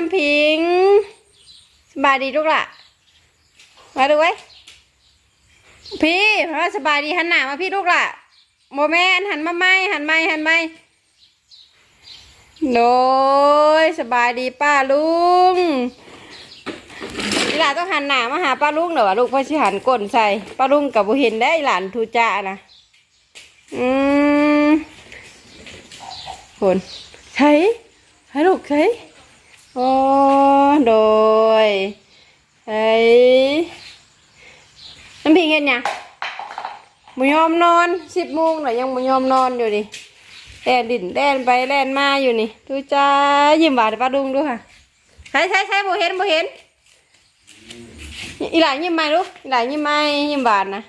น้ำพิงสบายดีลูกล่ะมาดูไว้พี่เพราะว่าสบายดีหันหน้ามาพี่ลูกล่ะโมแมนหันมาไม่หันไม่หันไม่โดยสบายดีป้าลุงอีหลานต้องหันหน้ามาหาป้าลุงเดี๋ยวะลูกพ่อชิหันก้นใส่ป้าลุงกับบุเห็นได้หลานทูจ้านะอืมคนใช่ให้ลูกใช่ โอ้โดยเฮ้ยน้ำพิงเห็นยังมุยอมนอนสิบโมงหน่อยยังมุยอมนอนอยู่ดิแล่นดินแล่นไปแล่นมาอยู่นี่ดูจ้ายิ้มหวานป้าดุงดูค่ะใช่ใช่ใช่โบเห็นโบเห็นอีหลานยิ้มไหมลูกอีหลานยิ้มไหมยิ้มหวานนะ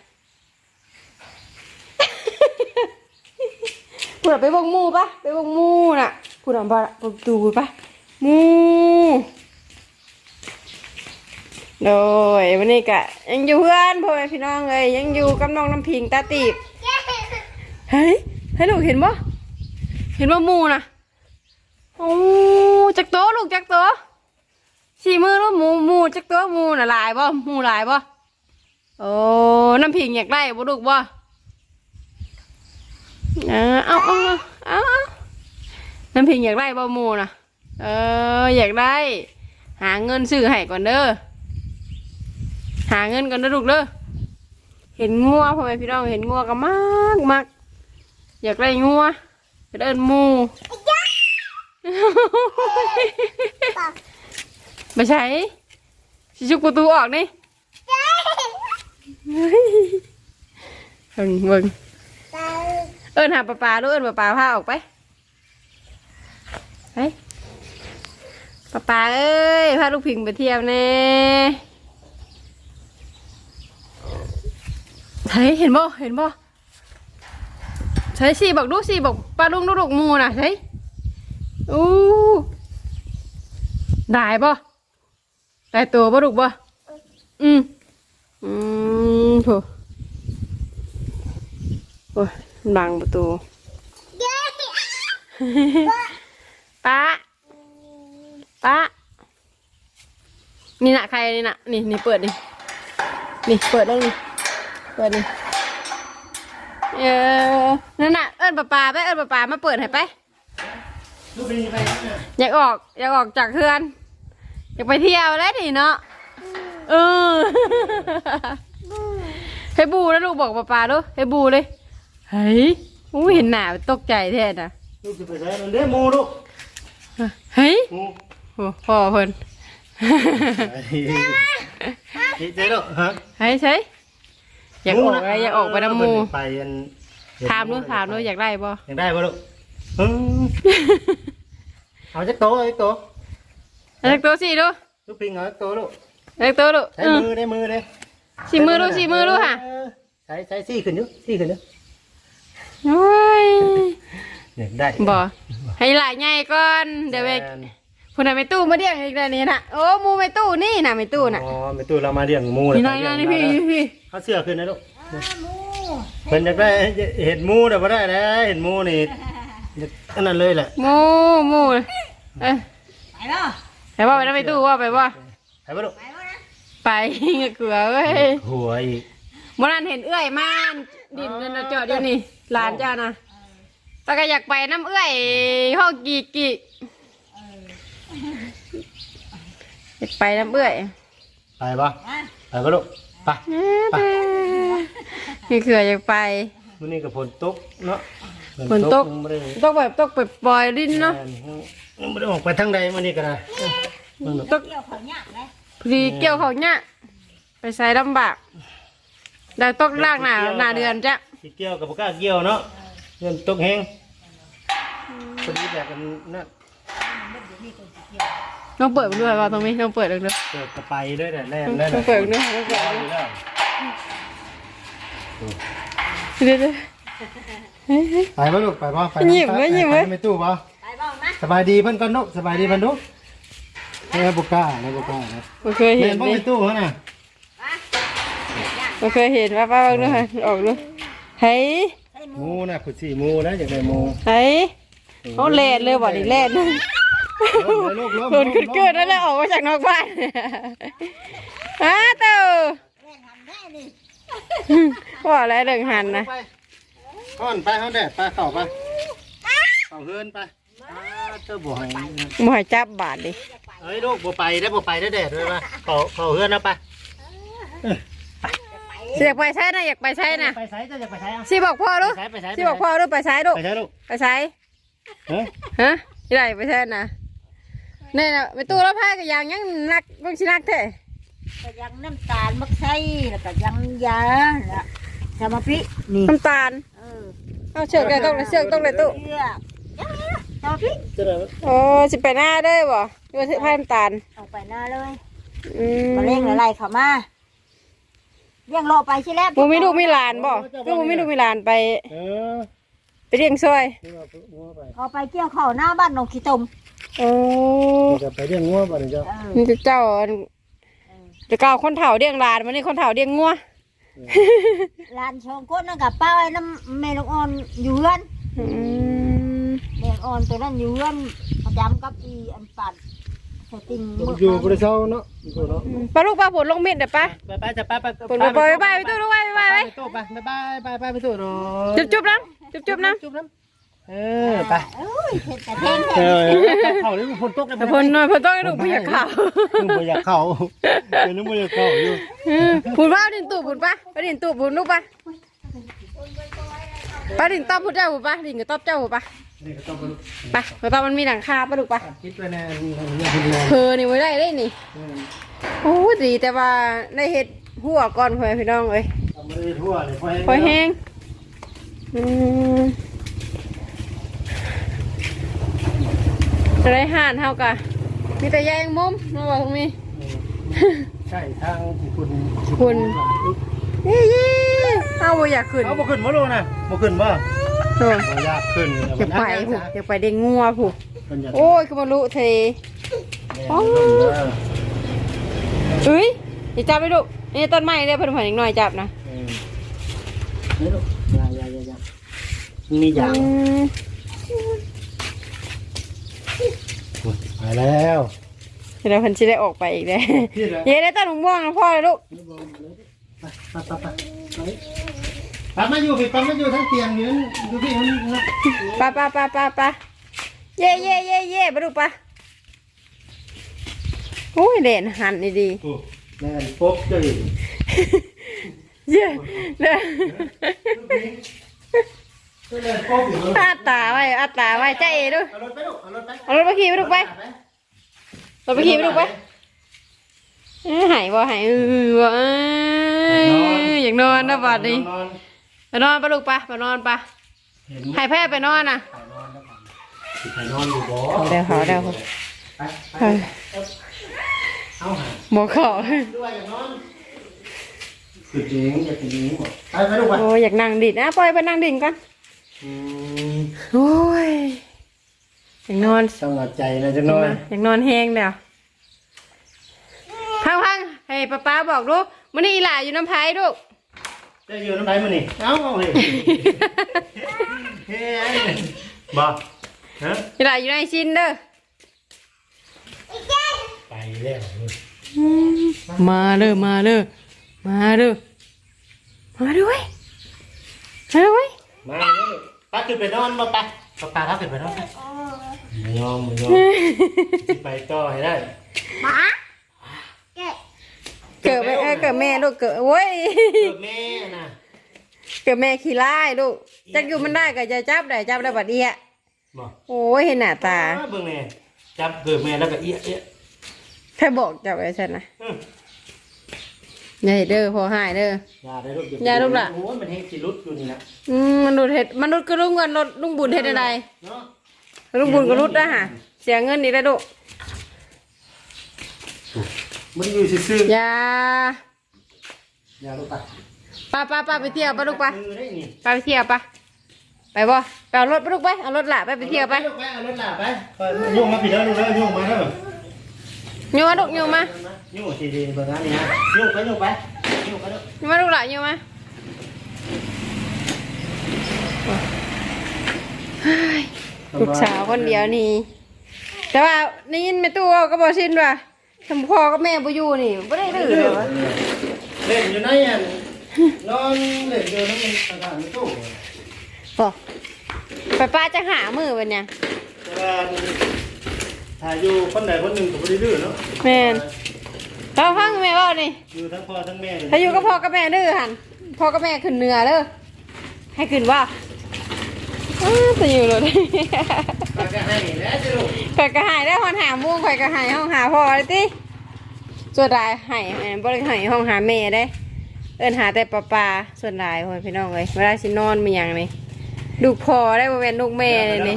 พูดไปบงหมูปะไปบงหมูน่ะพูดออกมาบงตูปะห มูโดยวันนี้กะยังอยู่เพื่อนพ่อแม่พี่น้องเลยยังอยู่กับน้องน้ำพิงตาตีบเฮ้ยให้ลูกเห็นบ่เห็นว่ามูนะโอ้จักโตลูกจักโตสี่มือลูกหมูหมูจักโตหมูน่ะหลายบ่หมูหลายบ่โอ้น้ำพิงอยากได้บ่ลูกบ่เอาเอาเอาเอาน้ำพิงอยากได้บะมูนะ เออ อยากได้ หาเงินซื้อให้ก่อนเด้อหาเงินก่อนเด้อลูกเด้อเห็นงัวพ่อแม่พี่น้องเห็นงัวก็มากมากอยากได้งัวจะเดินมูไม่ใช่ชิชุกประตูออกนี่เบิ่งเบิ่งเอิญหาปลาปลาลูกเอิญปลาปลาพาออกไป ปลาปลาเอ้ยพาลูกพิงไปเที่ยวแน่เฮ้ยเห็นบ่เห็นบ่ใช่สิบอกดูสิบอกปลาลุงลูกลูกหมูน่ะใช่อู้ได้บ่ได้ตัวบ่ลูกบ่อืมอืมโถโอ้ยบังประตูป้า ป้านี่นะใครนี่นะนี่นี่เปิดนี่นี่เปิดแล้วนี่เปิดนี่เออนั่นน่ะเอิญป้าปาไปเอิญป้าปามาเปิดให้ไปลูกเป็นยังไงเนี่ยอยากออกอยากออกจากเฮือนอยากไปเที่ยวแล้วนี่เนาะเออให้บูแล้วลูกบอกป้าปาดูให้บูเลยเฮ้ยอู้เห็นหนาตกใจแท้น่ะลูกจะไปใช้มันเด้อหมูลูกเฮ้ยหมูโอ้พ่อเพิ่น ดีใจลูกฮะเฮ้ยใช่อยากออกอะไรอยากออกไปน้ำหมูไปอันถามดูถามดูอยากได้บ่อยากได้ป่ะลูกอืมเอาจักโตเอาจักโตเอาจักตัวสิดูลูกพิงเอาจักโตลูกเอาจักตัวดูใช้มือได้มือเลยสีมือดูสีมือดูค่ะใช้ใช้ซี่ขึ้นอยู่ซี่ขึ้นอยู่โอ้ยอยากได้บ่ให้หลายใหญ่ก่อนเดี๋ยวไปแม่น คุณน่ะไปตู้มาเรียกอีกแล้วนี่น่ะโอ้หมูไปตู้นี่น่ะไปตู้น่ะอ๋อไปตู้เรามาเลี้ยงหมูนี่น้อยน้อยนี่พี่นี่พี่เอาเสื้อขึ้นนะลูกเพิ่นอยากได้เห็นหมูแต่บ่ได้แล้วเห็นหมูนี่อันนั้นเลยแหละหมูหมูเอ้ยไปบ่ไปว่าไปแล้วไปตู้ว่าไปว่าไปบ่ลูกไปบ่นะไปเกลือเว้ยหัวอีกมื่อนั้นเห็นเอื้อยมานดินนั่นน่ะจอดอยู่นี่หลานเจ้านะแตาก็อยากไปน้ำเอื้อยห้องกีกี อยากไปน้ำเอื้อยไปบ่ไปบ่ลูกไปนี่คืออยากไปมื้อนี้ก็ฝนตกเนาะฝนตกยังบ่ได้ต้องแบบต้องไปปล่อยดินเนาะยังบ่ได้ออกไปทางใดมื้อนี้ก็ได้เบิ่งลูกต้องเกี่ยวเขายากเลยพอดีเกี่ยวเขาเนี่ยไปใส่ลำบากได้ต้องล่างหน้าหน้าเดือนจ้ะสิเกี่ยวกับบ่กล้าเกี่ยวเนาะเงินตกแฮงพอดีแบบกันนั่น น้องเปิดมันด้วยว่าตรงนี้น้องเปิดเลยด้วยเกิดกระไปด้วยแต่แล่นได้น้องเปิดด้วยน้องเปิดด้วยเดี๋ยวเดี๋ยวเฮ้ยเฮ้ยไปบ่ลูกไปบ่ไปยิ้มไว้ยิ้มไว้ไปตู้บ่ไปบ่นะสบายดีเพิ่นก่อนลูกสบายดีเพิ่นลูกเอ้ยบ่กล้านะบ่กล้านะไม่เคยแม่เห็นนบ่ดิไปตู้เขาน่ะไม่เคยเห็นว่าป้าบ้างด้วยออกด้วยเฮ้ยหมูน่ะขุดสี่หมูนะอยากได้หมูเฮ้ยเขาแล่นเลยบ่ดิแล่นลูกล้ม หล่นขึ้นเกิดแล้วแหละออกมาจากนอกบ้านฮะเต้าว่าอะไรเรื่องหันนะไปก่อนไปเขาแดดไปเข้าไปเข้าเฮือนไปอ่าเจ้าบ่อยบ่ให้จับบาดดิเอ้ยลูกบ่ไปได้บ่ไปได้แดดด้วยป่ะเข้าเข้าเฮือนนะไปสิอยากไปใช้นะอยากไปใช้นะไปไสเจ้าจะไปไสอะสิบอกพ่อลูกไปไสไปไสสิบอกพ่อลูกไปใช้ลูกไปไสลูกไปใช้เฮ้ยฮะยี่ไรไปใช้นะ นี่นะไปตู้แล้วผ้ากับยางยังนักบางชินักแท้ก็ยังน้ำตาลมักไส้แล้วก็ยังยาแล้วสมาพินี่น้ำตาลเออเอาเชือกเลยต้องเลยเชือกต้องเลยตู้เลือกสมาพิเจ้าไหนโอ้สิไปหน้าได้บ่ดูว่าผ้าน้ำตาลเอาไปหน้าเลยอืมมาเร่งอะไรเข้ามาเลี้ยงรอไปใช่แล้วบ่มีลูกมีหลานบ่ลูกบ่มีลูกมีหลานไป เออไปเลี้ยงซอยนี่ว่างัวไปเขาไปเกี่ยวข้าวหน้าบ้านหนองขี้ตม โอ้จะไปเลี้ยงงัวบ่นี่เจ้าเออนี่เจ้าอันจะเก่าคนเฒ่าเลี้ยงหลานวันนี้คนเฒ่าเลี้ยงงัวหลานชองคนนั่นกับป้าไอ้น้ำแม่ลูกอ่อนอยู่เรือนอืมแม่อ่อนตัวนั้นอยู่เรือนประจำกับอีอันปัดสติงอยู่บริษัทเนาะอยู่เนาะปลาลูกปลาผลลงเม็ดเด้อปะไปไปจะไปไปผลไปไปไปไปตู้ลูกไปไปไปตู้ไปไปไปไปไปไปตู้เนาะจุบจุบน้ำจุบจุบน้ำจุ๊บน้ำ เออไปเอ้ยเผ็ดแต่แพงเอแท้อเขาเลยฝนตกเลยแต่ผลหน่อยผลต้องให้ลูกพี่อยากข่าวนึกบ่อยากเข้าเดี๋ยวนึกบ่อยากเข้าอยู่ผุนว่าดินตูผุนป่ะไปดินตูผุนลูกป่ะไปดินตอบผุนเจ้าผุนป่ะดินกับตอบเจ้าผุนปะนี่ก็ต้องไปไปกระตอบมันมีหลังคาป่ะลูกปะคิดไว้แน่นี่คนเดียวเพอนี่ไว้ได้ได้นี่โอ้ดีแต่ว่าได้เห็ดหัวก่อนพ่อแม่พี่น้องเอ้ยทำไม่ได้ทั่วเลยพอแห้งอืม ไรห่านเฮากะมีแต่แยงมุมมาบอกตรงนี้ใช่ทางคุณคุณเย้เย้เอาบ่อยากขึ้นเอาบ่ขึ้นบ่รู้นะบ่ขึ้นบ่โน่นบ่อยากขึ้นอยากไปผูกอยากไปเด้งงัวผูกโอ้โอ้ยคือมาลุเทโอ้เอ้ยอย่าจับไปลูกนี่ต้นไม้เนี่ยเพิ่นผ่านอีกหน่อยจับนะนี่ลูกยายายายามีอย่าง มไปแล้วเดี๋ยวเพิ่นสิได้ออกไปอีกเด้พี่เหรอเย้ได้ต้นมะม่วงนะพ่อเลยลูกไปไปไปไปไปมาอยู่พี่ไปมาอยู่ทั้งเตียงอยู่ดูพี่มันนะไปไปไปไปไปเย่เย่เย่เย่ไปลูกไปโอ้ยเด่นหันดีดีโอ้แม่นปุ๊บเจ้าอีกเย่เด้อเจ้าเลยปุ๊บ อาตาไว้อาตาไว้ใจเอดูเอารถไปลูกเอารถไปเอารถไปขี่ไปลูกไปรถไปขี่ไปลูกไปหายบ่หายเออบ่เอ้ยากนอนนะบัดนี้นอนไปนอนไปลูกไปไปนอนไปเห็นให้แพ้ไปนอนน่ะไปนอนอยู่บ่เอาเดี๋ยวเขาเดี๋ยวเขาไปไปเฮ้ยเอาหาบ่ขอด้วห่านหมกไปโอ้ยอยากนั่งดินนะปล่อยไปนั่งดินกัน อืมโอ้ยอยากนอนต้องเอาใจนะจังน้อยอยากนอนแห้งแล้วพังพังให้ป้าป้าบอกลูกมันนี่อีหล่าอยู่น้ำพายลูก จะอยู่น้ำไหนมานี่เอ้าเอาเฮ้ยเฮ้ยบ่ฮะอีหล่าอยู่ในชินเด้อไปแล้วมาเด้อมาเด้อมาเด้อมาด้วยมาด้วย มาเลยป้าขึ้นไปนอนมาไปป้าป้ารับขึ้นไปนอนไปไม่ยอมไม่ยอมไปต่อให้ได้หมาแกะเกิดไปเออเกิดแม่ลูกเกิดโอ้ยเกิดแม่น่ะเกิดแม่ขี้ร้ายลูกจักอยู่มันได้ก็จะจับได้จับได้บัดเดียบ่โอ้ยเห็นหน้าตาเบิ่งแน่จับเกิดแม่แล้วก็เอี้ยเอี้ยแค่บอกจับไว้ฉันนะ อืมอย่าให้เด้อพอหายเด้ออย่าได้ลูกอย่าลูกล่ะ โอ้ยมันเฮ็ดสิรุดอยู่นี่นะอืมมนุษย์เห็ดมนุษย์ก็รุ่งกันรถลุงบุญเห็ดอะไรเนาะลุงบุญก็รุดนะฮะเสียเงินนี่ได้ลูกมันอยู่ซื่ออย่าๆอย่าลูกไปป้าป้าป้าไปเที่ยวป้าลูกไปมือได้นี่ป้าไปเที่ยวป้าไปบ่ไปเอารถป้าลูกไปเอารถหล่ะไปไปเที่ยวไปลูกไปเอารถหลาไปไปยุ่งมาผิดแล้วลูกแล้วยุ่งมาเด้ออยู่มาลูกอยู่มา ยุ่งทีดีเบิ่งอันนี้นะยุ่งไปยุ่งไปยุ่งไปเด้ออยู่มาลูกหล่ะอยู่มาเฮ้ยลูกสาวคนเดียวนี่ แต่ว่านี่ยินแม่ตู้เว้าก็บอกชินว่าทำพ่อกับแม่บ่อยู่นี่บ่ได้ดื้อเลยวะเล่นอยู่ในอันนอนเล่นอยู่ในสถานตู้บอกไปป้าจะหามือวันเนี่ยแต่ว่าถ้าอยู่คนใดคนหนึ่งก็บ่ได้ดื้อเนาะแม่น เราฟังแม่เว่านี่อยู่ทั้งพ่อทั้งแม่ถ้าอยู่กับพ่อกับแม่ดื้อหันพ่อกับแม่ขึ้นเหนือเด้อให้ขึ้นว่าอ้าวจะอยู่เลยปากก็ให้แล้วจะลูกข่อยก็หายได้ห้องหาหมู่ข่อยก็หายห้องหาพ่อเลยติส่วนรายหายแม่นบ่ได้หายห้องหาแม่ได้ เอิ้นหาแต่ปลาปลาส่วนรายพ่อพี่น้องเอ้ยเวลาสินอนมีหยังนี่ลูกพ่อได้บ่แม่นลูกแม่เลยนี่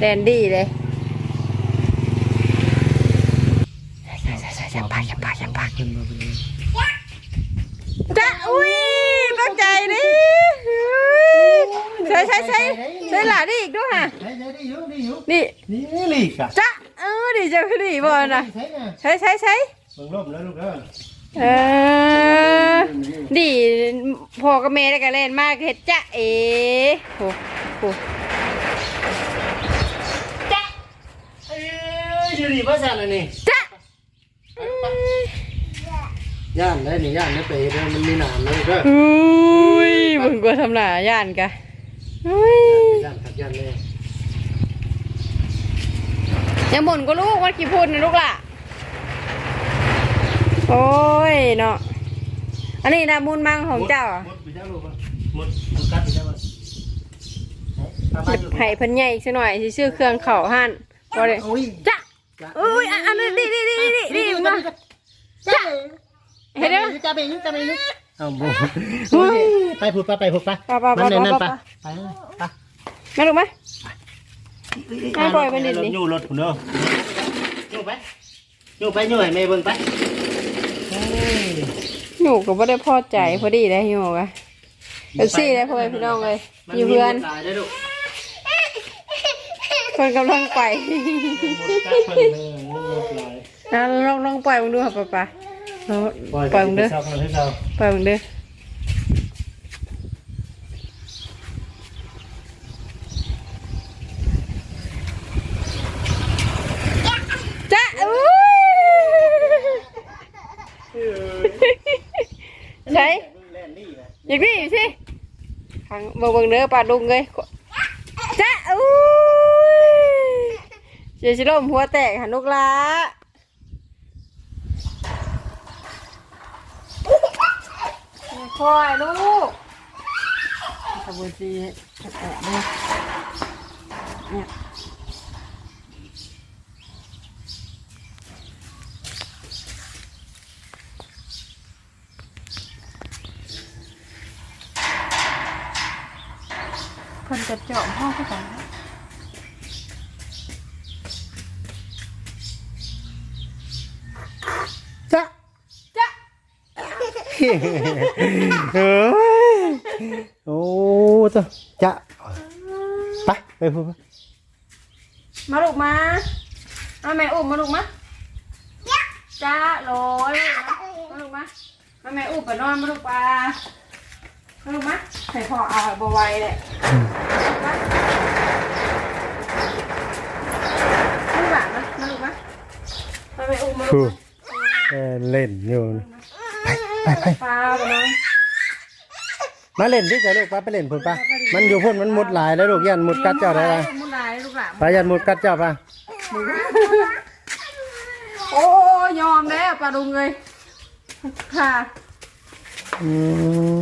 แดนดี้เลย อย่าปากอย่าปากอย่าปากขึ้นมาเป็นจ้าอุ้ยตั้งใจดิใช่ใช่ใช่ใช่หลานนี่อีกด้วยฮะใช่ใช่ได้อยู่ได้อยู่นี่นี่ลีกอะจ้าเออดิจะคือดิบอลนะใช่ไงใช่ใช่ใช่เบิ่งร่มแล้วลูกเด้อเออดิพ่อกับแม่ได้กันเล่นมากเฮ็ดจ้าเอ๋โหโหเอ้ยอยู่ดีภาษาอะไรนี่ จ้า ย่านได้นี่ย่านได้ไปเด้อมันมีหนามเลยเด้ออุ้ยมึงกลัวทำหนาย่านกะอุ้ยย่านขัดย่านเลยยังบ่นก็ลูกว่ากี่พูดนะลูกล่ะ โอ้ยเนาะ อันนี้นะมูลมังของเจ้าอะหมดไปเจ้าลูกป่ะหมดหมดกัดไปเจ้าป่ะเก็บไผ่เพิ่นใหญ่อีกสักหน่อยสิซื้อเครื่องเข่าหั่นบ่ได้โอ้ยจ้ะอุ้ยอันอันนี้นี่นี่นี่นี่นี่มาจ้ะ เห็นไหมจ้าไปยุ่งจ้าไปยุ่งเอาบุอุ้ยไปพูดปะไปพูดปะไปไปไปมันในนั่นไปปะไปปะแม่ลูกไหมให้ปล่อยไปนิดนี้ยู่รถคุณเด้ออยู่ไปอยู่ไปอยู่ให้แม่เบิ่งไปเฮ้ยหนูก็บ่ได้พอใจพอดีเลยหนูกะเป็นซี่เลยพ่อแม่พี่น้องเลยอยู่เพื่อนมัมีหมดหลายได้อลูกเพิ่นกำลังไปหมดกัดเพิ่นเลยหมดหลายนะลองลองปล่อยมึงดูค่ะป้าป้า ลองปล่อยปล่อยมึงเด้อไปชอบมันให้เราปล่อยมึงเด้อจ้ะอุ้ยใช่แล่นนี่นะอย่างนี้สิทางเบิ่งเบิ่งเด้อปลาดุงเลยจ้ะอุ้ยเจียชิลมหัวแตกหันลูกหละ คอยลูกขบวนจีแอะเนี่ยเนี่ยคนจะเจาะห้องเข้าไปนะ จ้ะ จ้ะ เฮ้ยโอ้จ้ะจ้ะไปไปพูดไปมาลูกมาเอาแม่อุ้มมาลูกมาจ้าโหลยมาลูกมามาแม่อุ้มไปนอนมาลูกปลามาลูกมาให้พ่อเอาบไหวายเลยมาลูกหลานมามาลูกมามาแม่อุ้มมาลูพูกดเออเล่นอยู่ ไปไปไปลาไปนอนมาเล่นดิจ้ะลูกไปไปเล่นพูดปะมันอยู่พุ่นมันมุดหลายแล้วลูกยันมุดกัดเจ้าได้ปะมุดหลายลูกหลานไปยันมุดกัดเจ้าปะโอ้ยอมแล้วปลาดุงเลยค่ะอืม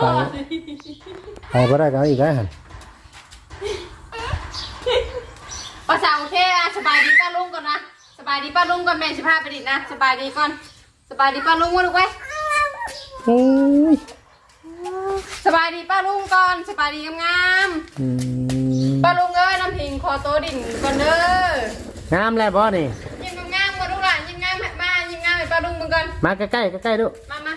ไปไปก็ได้ก็เอาอีกแล้วหัน ภาษาโอเคอะสบายดีป้าลุงก่อนนะ ส บายดีป้าลุงก่อนแม่สิพาไปดินะสบายดีก่อนสบายดีป้าลุงมาลูกไว้ยโอ้ยสบายดีป้าลุงก่อนสบายดีงามอืมๆป้าลุงเอ้ยน้ำพิงคอโตดิ่งก่อนเด้องามแล้วบ่นี่ ยิ้มงามๆก่อนลูกหลานยิ้มงามมายิ้มงามให้ป้าลุงมึงก่อนมาใกล้ๆใกล้ๆดูมามา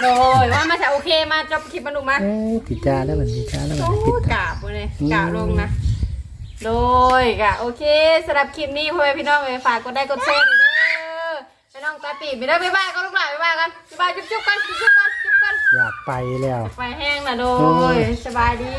โดยว่ามาจะโอเคมาจบคลิปมาลูกมาเอ้ยติดจาแล้วมันติดจาแล้วมันโอ้ติดกราบเลยกราบลงนะ โดยกะโอเคสำหรับคลิปนี้พ่อแม่พี่น้องเลยฝากกดได้กดแชร์หน่อยเด้อพี่น้องตาตีไปเด้อบ๊ายบายก็ลูกหลานบ๊ายบายกันบ๊ายบายจุ๊บๆกันจุ๊บๆกันจุ๊บกันอยากไปแล้ว ไปแห้งนะโดยสบายดี